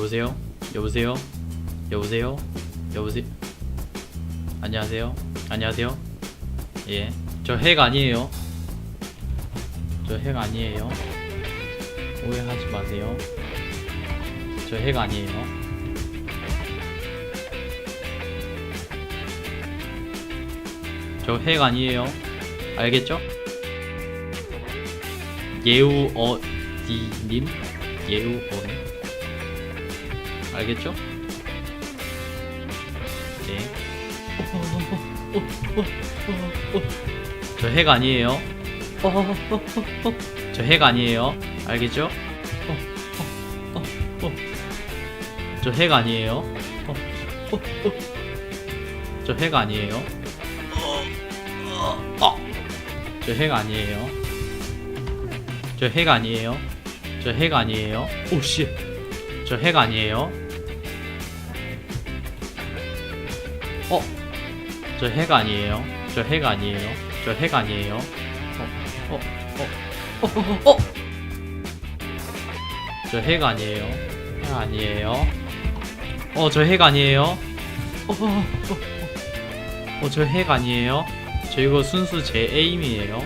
여보세요? 여보세요? 여보세요? 여보세요? 안녕하세요? 안녕하세요? 예. 저 핵 아니에요. 저 핵 아니에요. 오해하지 마세요. 저 핵 아니에요. 저 핵 아니에요. 알겠죠? 예우어디님? 예우어님? 알겠죠? 네. 저핵 아니에요. 저핵 아니에요. 알겠죠? 저핵 아니에요. 저핵 아니에요. 저핵 아니에요. 저핵 아니에요. 저핵 아니에요. 오 씨. 저 핵 아니에요. 어. 저 핵 아니에요. 저 핵 아니에요. 저 핵 아니에요. 어. 어. 어. 어. 어. 어. 저 핵 아니에요. 핵 아니에요. 어, 저 핵 아니에요. 어. 어. 어. 어, 저 핵 아니에요. 저 이거 순수 제 에임이에요.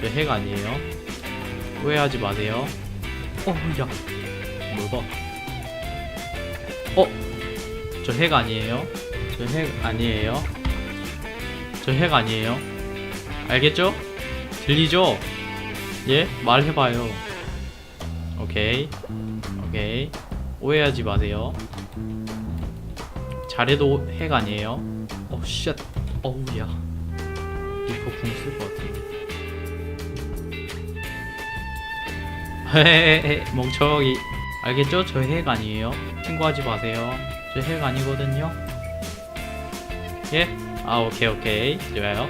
저 핵 아니에요. 오해하지 마세요. 어, 야. 뭐가? 어? 저 핵 아니에요? 저 핵 아니에요? 저 핵 아니에요? 알겠죠? 들리죠? 예? 말해봐요. 오케이. 오케이. 오해하지 마세요. 잘해도 핵 아니에요? 어, 쉣. 어우, 야. 리퍼 궁쓸 것 같은데. 헤헤헤 멍청이 알겠죠? 저 핵 아니에요 신고하지 마세요 저 핵 아니거든요 예? 아 오케이 오케이 좋아요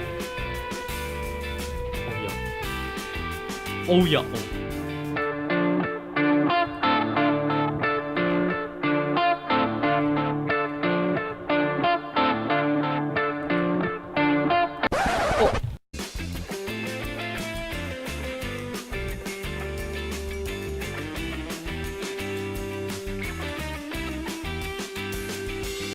어우야 어우야 어.